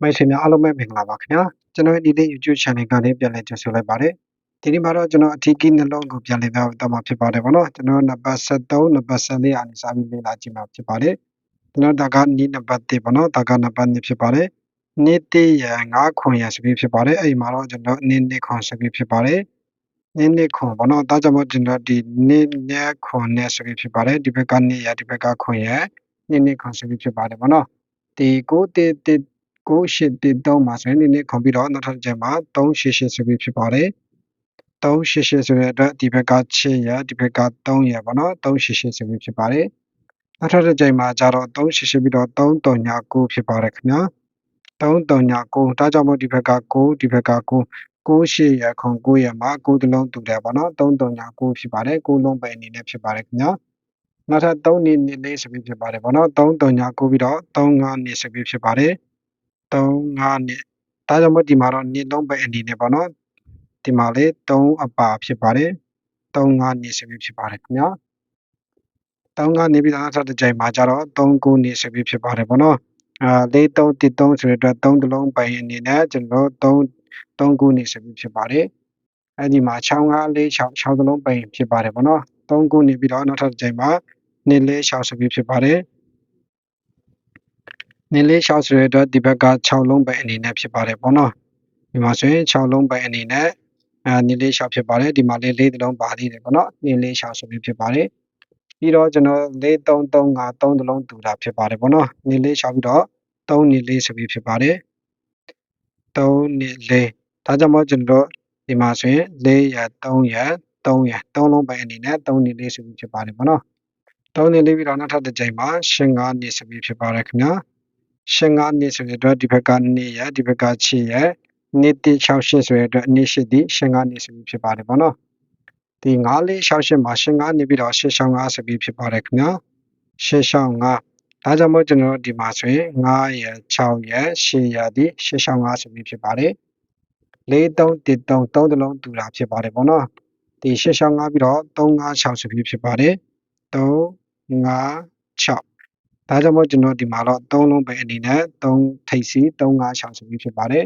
မိတ်ဆွေများအားလုံးပဲမင်္ဂလာပါခင်ဗျာကျွန်တော်ရဲ့ဒီနေ့ YouTube channel ကနေပြန်လည်ကြိုဆိုလိုက်ပါတယ်ဒီနေ့မှာတော့ကျွန်တော်အထီးကီးနှလုံးကိုပြန်လည်ပြောပြမှာဖြစ်ပါတယ်ဗောနော်ကျွန်တော်နံပါတ်73နံပါတ်74အနေစာပြီးလေ့လာကြည့်မှာဖြစ်ပါတယ်ကျွန်တော်ဒါကနီးနံပါတ်1ဗောနော်ဒါကနံပါတ်2ဖြစ်ပါတယ်နေ့တည့်ရ9ခွန်ရစပြီးဖြစ်ပါတယ်အဲ့ဒီမှာတော့ကျွန်တော်နေ့နေ့ခွန်စပြီးဖြစ်ပါတယ်နေ့နေ့ခွန်ဗောနော်ဒါကြောင့်မို့ကျွန်တော်ဒီနေ့နေ့ခွန်နဲ့စပြီးဖြစ်ပါတယ်ဒီဘက်ကနေ့ရဒီဘက်ကခွန်ရနေ့နေ့ခွန်စပြီးဖြစ်ပါတယ်ဗောနော်ဒီကိုတေတေ 9813မှာဆိုရင်ဒီနေ့ခွန်ပြီးတော့နောက်ထပ်ကျမှာ388ဆိုပြီးဖြစ်ပါတယ်388ဆိုတဲ့အတွက်ဒီဘက်က6ရဒီဘက်က3ရပါတော့388ဆိုပြီးဖြစ်ပါတယ်နောက်ထပ်တစ်ကြိမ်မှာကျတော့388ပြီးတော့339ဖြစ်ပါတယ်ခင်ဗျာ339ဒါကြောင့်မို့ဒီဘက်က9ဒီဘက်က9 98ရခွန်9ရမှာ9တလုံးတူတယ်ပေါ့နော်339ဖြစ်ပါတယ်9လုံးပဲအနေနဲ့ဖြစ်ပါတယ်ခင်ဗျာနောက်ထပ်3နေနေလေးဆိုပြီးဖြစ်ပါတယ်ပေါ့နော်339ပြီးတော့35နေဆိုပြီးဖြစ်ပါတယ် 3 5နှစ်ဒါကြောင့်မို့ဒီမှာတော့နှစ်လုံးပဲအနေနဲ့ပေါ့နော်ဒီမှာလေ3အပါဖြစ်ပါတယ်3 5နှစ်ဆိုပြီးဖြစ်ပါတယ်ခင်ဗျာ3ကနေပြီးတော့နောက်ထပ်တစ်ကြိမ်မှာကျတော့3 9နှစ်ဆိုပြီးဖြစ်ပါတယ်ပေါ့နော်အာ4 3 1 3ဆိုတဲ့အတွက်3တလုံးပိုင်အနေနဲ့ကျွန်တော်တို့3 3 9နှစ်ဆိုပြီးဖြစ်ပါတယ်အဲ့ဒီမှာ6 5 4 6 6တလုံးပိုင်ဖြစ်ပါတယ်ပေါ့နော်3 9နေပြီးတော့နောက်ထပ်တစ်ကြိမ်မှာနှစ်လေး6ဆိုပြီးဖြစ်ပါတယ် နင်းလေး6ဆိုတဲ့အတွက်ဒီဘက်က6လုံးပဲအနေနဲ့ဖြစ်ပါတယ်ပေါ့နော်ဒီမှာဆိုရင်6လုံးပဲအနေနဲ့အဲနင်းလေး6ဖြစ်ပါတယ်ဒီမှာလေး၄တလုံးပါသေးတယ်ပေါ့နော်နင်းလေး6ဆိုပြီးဖြစ်ပါတယ်ပြီးတော့ကျွန်တော်၄3 3 5 3တလုံးတူတာဖြစ်ပါတယ်ပေါ့နော်နင်းလေး6ပြီးတော့3နင်းလေးဆိုပြီးဖြစ်ပါတယ်3နင်းလေးဒါကြောင့်မို့ကျွန်တော်ဒီမှာဆိုရင်4ရ3ရ3ရ3လုံးပဲအနေနဲ့3နင်းလေးဆိုပြီးဖြစ်ပါတယ်ပေါ့နော်3နင်းလေးပြီးတော့နောက်ထပ်တစ်ကြိမ်မှာရှင်း5နင်းဆိုပြီးဖြစ်ပါတယ်ခင်ဗျာ ရှင်း9နှစ်ဆိုတဲ့အတွက်ဒီဘက်က2ရဒီဘက်က6ရနှစ်တိ68ဆိုတဲ့အတွက်နှစ်ရှိသည်ရှင်း9နှစ်ဆိုပြီးဖြစ်ပါတယ်ပေါ့နော်ဒီ9468မှာရှင်း9နေပြီးတော့665ဆိုပြီးဖြစ်ပါတယ်ခင်ဗျာ665ဒါကြောင့်မို့ကျွန်တော်ဒီမှာဆိုရင်9ရ6ရ8ရသည်665ဆိုပြီးဖြစ်ပါတယ်4313 3တလုံးတူတာဖြစ်ပါတယ်ပေါ့နော်ဒီ665ပြီးတော့356ဆိုပြီးဖြစ်ပါတယ်356 ဒါကြောင့်မို့ကျွန်တော်ဒီမှာတော့3လုံးပဲအနေနဲ့3ထိပ်စီ356ဆိုပြီးဖြစ်ပါတယ်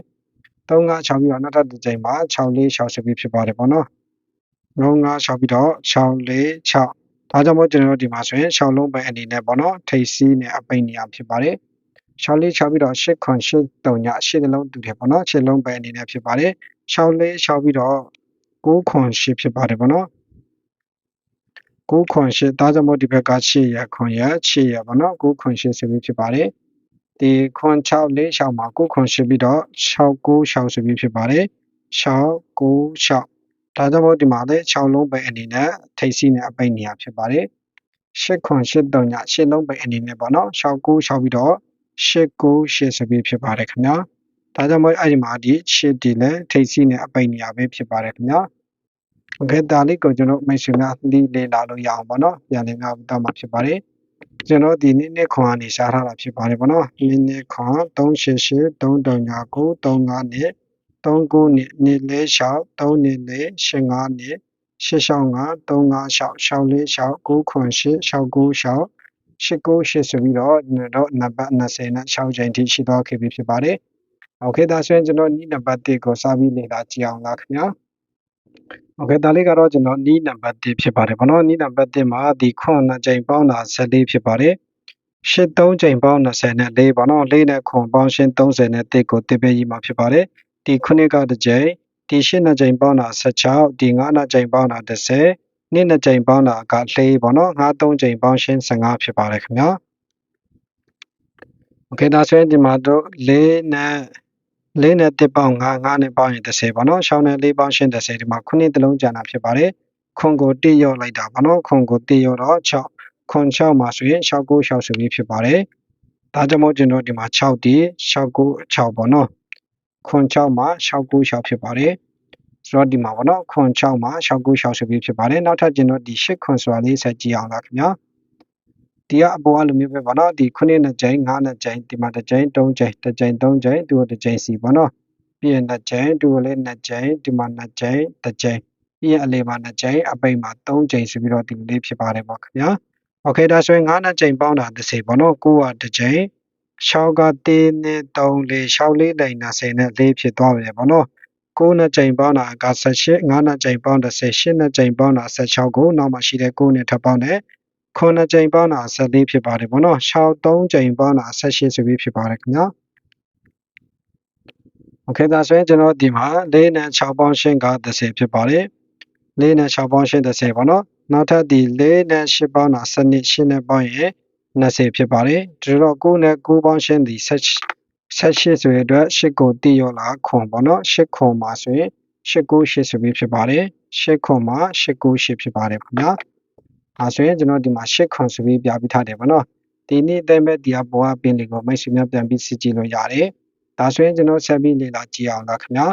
356ပြီးတော့နောက်ထပ်တစ်ကြိမ်မှာ646ဆိုပြီးဖြစ်ပါတယ်ပေါ့နော်956ပြီးတော့646ဒါကြောင့်မို့ကျွန်တော်ဒီမှာဆိုရင်6လုံးပဲအနေနဲ့ပေါ့နော်ထိပ်စီနဲ့အပိန်နေရာဖြစ်ပါတယ်646ပြီးတော့8ခွန်8 3ည8လုံးတူတယ်ပေါ့နော်8လုံးပဲအနေနဲ့ဖြစ်ပါတယ်646ပြီးတော့9ခွန်8ဖြစ်ပါတယ်ပေါ့နော် 9ခွန်8ဒါကြောင့်မို့ဒီဘက်က8ရခွန်ရ8ရပါတော့9ခွန်8ဆိုပြီးဖြစ်ပါတယ်ဒီခွန်6 4 6မှာ9ခွန်8ပြီးတော့6 9 6ဆိုပြီးဖြစ်ပါတယ်6 9 6ဒါကြောင့်မို့ဒီမှာလည်း6လုံးပဲအနေနဲ့ထိပ်စီးနဲ့အပိတ်နေရဖြစ်ပါတယ်8ခွန်8 3ည8လုံးပဲအနေနဲ့ပေါ့နော်6 9 6ပြီးတော့8 9 8ဆိုပြီးဖြစ်ပါတယ်ခင်ဗျာဒါကြောင့်မို့အဲ့ဒီမှာဒီ8ဒီလည်းထိပ်စီးနဲ့အပိတ်နေရပဲဖြစ်ပါတယ်ခင်ဗျာ ကဲဒါလေးကိုကျွန်တော်မိတ်ဆွေများဒီလေလာလို့ရအောင်ပေါ့နော်ပြန်လည်များတော့မှာဖြစ်ပါတယ်ကျွန်တော်ဒီနေ့နေ့ခွန်ကနေရှားထားတာဖြစ်ပါတယ်ပေါ့နော်နေ့နေ့ခွန်388 339 359နဲ့39နဲ့နေ့လေးလျှောက်3နေ့လေး85နဲ့665 356 646 998 696 898ဆိုပြီးတော့ကျွန်တော်နံပါတ်20နဲ့6ချိန်ထိရှိတော့ခဲ့ပြီဖြစ်ပါတယ်။ Okay ဒါဆိုရင်ကျွန်တော်ဒီနံပါတ်1ကိုစပြီးလေ့လာကြည့်အောင်လားခင်ဗျာ။ โอเคဒါလေးကတော့ကျွန်တော်နီးနံပါတ်1ဖြစ်ပါတယ်ဘောနော်နီးနံပါတ်1မှာဒီခွန်နှစ်ချိန်ပေါင်းတာ14ဖြစ်ပါတယ်ရှစ်3ချိန်ပေါင်း20နဲ့4ပေါ့နော်4နဲ့ခွန်ပေါင်းရှင်း30နဲ့1ကိုတစ်ပဲကြီးမှာဖြစ်ပါတယ်ဒီခုနှစ်ကတစ်ချိန်ဒီရှစ်နှစ်ချိန်ပေါင်းတာ16ဒီ9နှစ်ချိန်ပေါင်းတာ30နှစ်နှစ်ချိန်ပေါင်းတာက4ပေါ့နော်9 3ချိန်ပေါင်းရှင်း15ဖြစ်ပါတယ်ခင်ဗျာโอเคဒါဆိုရင်ဒီမှာတော့4နဲ့ လေးနဲ့တစ်ပေါင်း9 9နဲ့ပေါင်းရင်30ပေါ့နော်6နဲ့4ပေါင်းရှင်း30ဒီမှာခုနှစ်တလုံးကျန်တာဖြစ်ပါတယ်ခွန်ကိုတိရော့လိုက်တာပေါ့နော်ခွန်ကိုတိရော့တော့6ခွန်6မှာဆိုရင်6 9 6ဆိုပြီးဖြစ်ပါတယ်ဒါကြောင့်မို့ကျွန်တော်ဒီမှာ6ဒီ6 9 6ပေါ့နော်ခွန်6မှာ6 9 6ဖြစ်ပါတယ်ဆိုတော့ဒီမှာပေါ့နော်ခွန်6မှာ6 9 6ဆိုပြီးဖြစ်ပါတယ်နောက်ထပ်ကျွန်တော်ဒီ8ခွန်ဆိုတာလေးဆက်ကြည့်အောင်လားခင်ဗျာ ဒီကအပေါ်အလိုမျိုးပဲပေါ့နော်ဒီခုနှစ်နှစ်ကြိမ်ငါးနှစ်ကြိမ်ဒီမှာတစ်ကြိမ်သုံးကြိမ်တစ်ကြိမ်သုံးကြိမ်သူ့တစ်ကြိမ်စီပေါ့နော်ပြီးရင်နှစ်ကြိမ်သူ့လည်းနှစ်ကြိမ်ဒီမှာနှစ်ကြိမ်တစ်ကြိမ်ပြီးရင်အလေမှာနှစ်ကြိမ်အပိတ်မှာသုံးကြိမ်ဆိုပြီးတော့ဒီလေးဖြစ်ပါတယ်ပေါ့ခင်ဗျာโอเคဒါဆိုရင်ငါးနှစ်ကြိမ်ပေါင်းတာ30ပေါ့နော်9ကတစ်ကြိမ် 6က1နဲ့3 4 6လေးတိုင်20နဲ့4ဖြစ်သွားပြီပေါ့နော်9နဲ့ချိန်ပေါင်းတာက18 9နဲ့ချိန်ပေါင်း30 8နဲ့ချိန်ပေါင်းတာ16ကိုနောက်မှရှိတဲ့9နဲ့ထပ်ပေါင်းတယ် 9ကြိမ်ပေါင်းတာ14ဖြစ်ပါတယ်ပေါ့နော်6 3ကြိမ်ပေါင်းတာ18ဆိုပြီးဖြစ်ပါတယ်ခင်ဗျာ Okay ဒါဆိုရင်ကျွန်တော်ဒီမှာ4နဲ့6ပေါင်းရှင်းက30ဖြစ်ပါတယ်4နဲ့6ပေါင်းရှင်း30ပေါ့နော်နောက်ထပ်ဒီ4နဲ့8ပေါင်းတာ7နဲ့8နဲ့ပေါင်းရင်20ဖြစ်ပါတယ်ဒီတော့9နဲ့9ပေါင်းရှင်းဒီ18ဆိုရအတွက်8ကိုတည်ရောလာခွန်ပေါ့နော်8ခွန်မှာဆိုရင်8 9 8ဆိုပြီးဖြစ်ပါတယ်8ခွန်မှာ8 9 8ဖြစ်ပါတယ်ခင်ဗျာ အဲဆိုရင်ကျွန်တော်ဒီမှာ8ခွန်ဆိုပြီးပြပြထားတယ်ပေါ့နော်ဒီနေ့တဲ့မဲ့ဒီအပေါ်အပင်လေးကိုမိတ်ဆွေများပြန်ပြီးစစ်ကြည့်လို့ရတယ်ဒါဆိုရင်ကျွန်တော်ဆက်ပြီးလေ့လာကြည့်အောင်လားခင်ဗျာ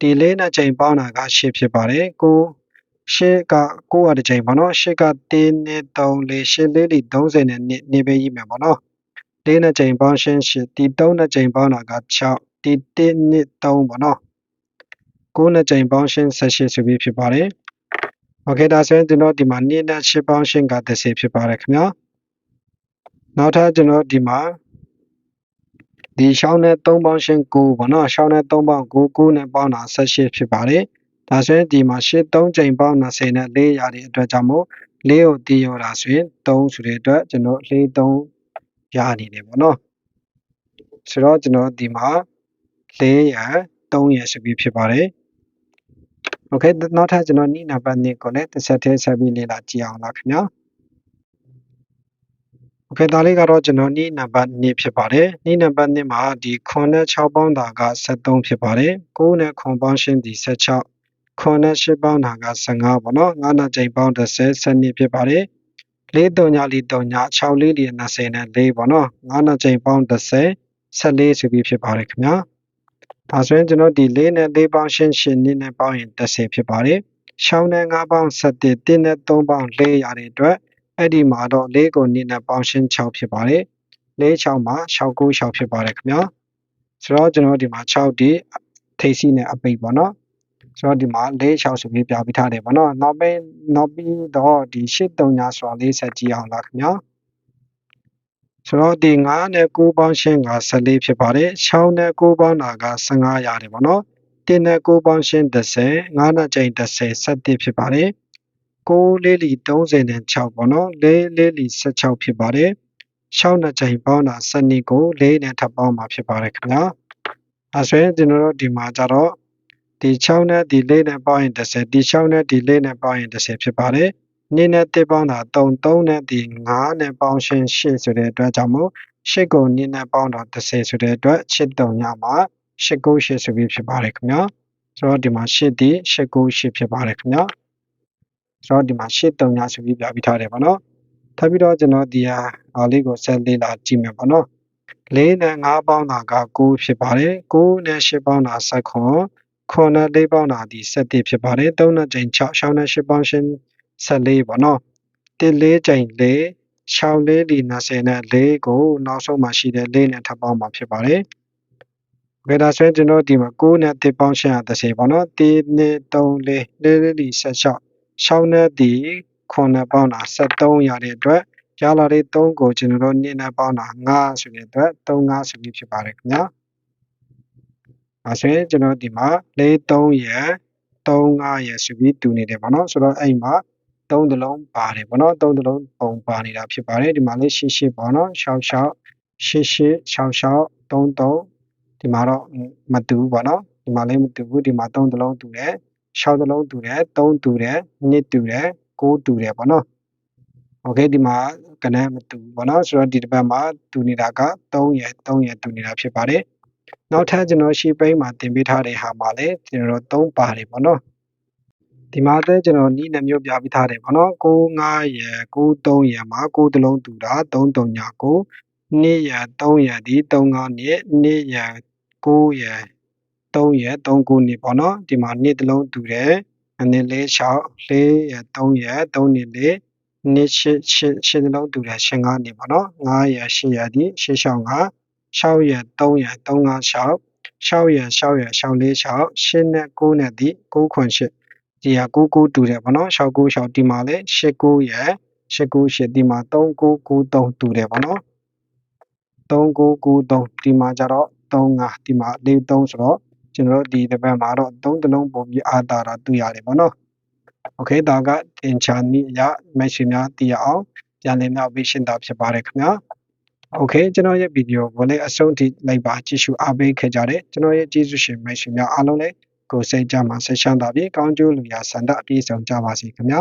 ဒီလေးနဲ့ချိန်ပေါင်းတာက8ဖြစ်ပါတယ်ကိုရှစ်က9ရတဲ့ချိန်ပေါ့နော်ရှစ်က1နဲ့3 4ရှစ်လေးလီ30နဲ့နှစ်နေပဲကြီးမယ်ပေါ့နော်လေးနဲ့ချိန်ပေါင်းရှင်းရှစ်ဒီ3နဲ့ချိန်ပေါင်းတာက6ဒီ1နှစ်3ပေါ့နော်9နဲ့ချိန်ပေါင်းရှင်း18ဆိုပြီးဖြစ်ပါတယ် โอเคဒါဆိုရင်ကျွန်တော်ဒီမှာ2နဲ့8ပေါင်းရှင်းက30ဖြစ်ပါတယ်ခင်ဗျာနောက်ထပ်ကျွန်တော်ဒီမှာဒီရှောင်းနဲ့3ပေါင်းရှင်း9ပေါ့နော်ရှောင်းနဲ့3ပေါင်း9 9နဲ့ပေါင်းတာ18ဖြစ်ပါတယ်ဒါဆိုရင်ဒီမှာ8 3ချိန်ပေါင်း20နဲ့4ရတဲ့အတွက်ကြောင့်မို့4ကိုတည်ရတာဆိုရင်3ဆိုတဲ့အတွက်ကျွန်တော်4 3ရနေတယ်ပေါ့နော်ဆိုတော့ကျွန်တော်ဒီမှာ4ရ3ရဆိုပြီးဖြစ်ပါတယ် โอเคနောက်ထပ်ကျွန်တော်နိနံပါတ်2ကိုလည်းတစ်ဆက်တည်းဆက်ပြီးလေ့လာကြည့်အောင်လားခင်ဗျာโอเคဒါလေးကတော့ကျွန်တော်နိနံပါတ်2ဖြစ်ပါတယ်နိနံပါတ်2မှာဒီ9နဲ့6ပေါင်းတာက73ဖြစ်ပါတယ်9နဲ့9ပေါင်းရှင်းဒီ16 9နဲ့8ပေါင်းတာက15ပေါ့နော်9နဲ့ချိန်ပေါင်း30 12ဖြစ်ပါတယ်4 3ည4 3ည6လေးဒီ20နဲ့4ပေါ့နော်9နဲ့ချိန်ပေါင်း30 14ဆိုပြီးဖြစ်ပါတယ်ခင်ဗျာ ဒါဆိုရင်ကျွန်တော်ဒီ4နဲ့4ပေါင်းရှင်းရှင်းနည်းနဲ့ပေါင်းရင်30ဖြစ်ပါတယ်6နဲ့5ပေါင်း7 1နဲ့3ပေါင်း4ရတဲ့အတွက်အဲ့ဒီမှာတော့4ကိုနည်းနဲ့ပေါင်းရှင်း6ဖြစ်ပါတယ်4 6မှာ6 9 6ဖြစ်ပါတယ်ခင်ဗျာဆိုတော့ကျွန်တော်ဒီမှာ6ဒီထိပ်စီနဲ့အပိတ်ပေါ့နော်ဆိုတော့ဒီမှာ4 6ဆိုပြီးပြပေးထားတယ်ပေါ့နော်နောက်ပြီးနောက်ပြီးတော့ဒီ8 3ညာဆိုတာလေးဆက်ကြည့်အောင်လားခင်ဗျာ ဆိုတော့ဒီ9နဲ့9ပေါင်းရှင်းက14ဖြစ်ပါတယ်6နဲ့9ပေါင်းတာက15ရတယ်ပေါ့နော်1နဲ့9ပေါင်းရှင်း30 9နဲ့ချိန်30 17ဖြစ်ပါတယ်6လေးလီ30နဲ့6ပေါ့နော်4လေးလီ16ဖြစ်ပါတယ်6နဲ့ချိန်ပေါင်းတာ12ကို4နဲ့ထပ်ပေါင်းမှာဖြစ်ပါတယ်ခင်ဗျာအဲဆိုရင်ကျွန်တော်တို့ဒီမှာကြတော့ဒီ6နဲ့ဒီ4နဲ့ပေါင်းရင်30ဒီ6နဲ့ဒီ4နဲ့ပေါင်းရင်30ဖြစ်ပါတယ် 2နဲ့1ပေါင်းတာ3 3နဲ့ဒီ5နဲ့ပေါင်းရှင်း8ဆိုတဲ့အတွက်ကြောင့်မို့8ကို2နဲ့ပေါင်းတော့30ဆိုတဲ့အတွက်8တုံညမှာ8ကို8ဆိုပြီးဖြစ်ပါတယ်ခင်ဗျာဆိုတော့ဒီမှာ8ဒီ8ကို8ဖြစ်ပါတယ်ခင်ဗျာဆိုတော့ဒီမှာ8တုံညဆိုပြီးပြပြီးထားတယ်ပေါ့နော်ထပ်ပြီးတော့ကျွန်တော်ဒီဟာအားလေးကိုဆက်လေးလာကြည့်မယ်ပေါ့နော်4နဲ့5ပေါင်းတာက9ဖြစ်ပါတယ်9နဲ့8ပေါင်းတာ7ခွန်9နဲ့4ပေါင်းတာဒီ7ဖြစ်ပါတယ်3နဲ့ချိန်6 6နဲ့8ပေါင်းရှင်း 14ပေါ့နော်1 4ချိန်4 6လေးဒီ20နဲ့4ကိုနောက်ဆုံးမှာရှိတဲ့4နဲ့ထပ်ပေါင်းမှာဖြစ်ပါတယ်ဘယ်ဒါဆိုရင်ကျွန်တော်ဒီမှာ9နဲ့1ပေါင်းရှင်းရ30ပေါ့နော်1 2 3 4 4လေးဒီ16 6နဲ့ဒီ9နဲ့ပေါင်းတာ73ရတဲ့အတွက်ရလာတဲ့3ကိုကျွန်တော်တို့2နဲ့ပေါင်းတာ5ဆိုတဲ့အတွက်3 5ဆိုပြီးဖြစ်ပါတယ်ခင်ဗျာ။အဲဆိုရင်ကျွန်တော်ဒီမှာ4 3ရယ်3 5ရယ်ဆိုပြီးတူနေတယ်ပေါ့နော်ဆိုတော့အဲ့မှာ 3တလုံးပါတယ်ပေါ့နော်3တလုံးပုံပါနေတာဖြစ်ပါတယ်ဒီမှာလေးရှင်းရှင်းပေါ့နော်6 6 8 8 6 6 3 3ဒီမှာတော့မတူဘူးပေါ့နော်ဒီမှာလည်းမတူဘူးဒီမှာ3တလုံးတူတယ်6တလုံးတူတယ်3တူတယ်2တူတယ်6တူတယ်ပေါ့နော်โอเคဒီမှာကနန်းမတူဘူးပေါ့နော်ဆိုတော့ဒီတစ်ပတ်မှာတူနေတာက3ရယ်3ရယ်တူနေတာဖြစ်ပါတယ်နောက်ထပ်ကျွန်တော်ရှီပိန်းမှာတင်ပေးထားတဲ့ဟာမှာလည်းကျွန်တော်3ပါတယ်ပေါ့နော် ဒီမှာတဲ့ကျွန်တော်နီးနှမျိုးပြပေးထားတယ်ပေါ့နော်6 5ရယ်6 3ရယ်မှာ6တလုံးတူတာ3 3ညာ9 2ရယ်3ရယ်ဒီ3 5နှစ်2ရယ်9ရယ်3ရယ်3 9နှစ်ပေါ့နော်ဒီမှာ2တလုံးတူတယ်အနေလေး6 4ရယ်3ရယ်3နှစ်လေးနှစ်ရှစ်ရှစ်ရှစ်လုံးတူတယ်ရှင်9နေပေါ့နော်9ရယ်8ရယ်ဒီ8ရှောင်းက6ရယ်3ရယ်3 5 6 6ရယ်6ရယ်6 4 6 8နဲ့9နဲ့ဒီ9ခွန်8 ဒီဟာ9 9တူတယ်ပေါ့နော်6 9 6ဒီမှာလည်း8 9ရယ်8 9 8ဒီမှာ3 9 9 3တူတယ်ပေါ့နော် 3993ဒီမှာကျတော့35ဒီမှာ43ဆိုတော့ကျွန်တော်တို့ဒီတစ်ပတ်မှာတော့3တလုံးပုံပြီးအားတာတာတွေ့ရတယ်ပေါ့နော်โอเคဒါကတင်ချာနည်းအရမိတ်ဆွေများသိရအောင်ပြန်လည်နောက်ပြီးရှင်းတာဖြစ်ပါတယ်ခင်ဗျာโอเคကျွန်တော်ရဲ့ဗီဒီယိုကိုလည်းအဆုံးထိလိုက်ပါကြည့်ရှုအားပေးခဲ့ကြတယ်ကျွန်တော်ရဲ့ကျေးဇူးရှင်မိတ်ဆွေများအားလုံးလည်း ကိုယ်စိတ်ကြမှာဆက်ရှမ်းတာပြီးကောင်းကျိုးလူရာဆန္ဒအပြည့်စုံကြပါစေခင်ဗျာ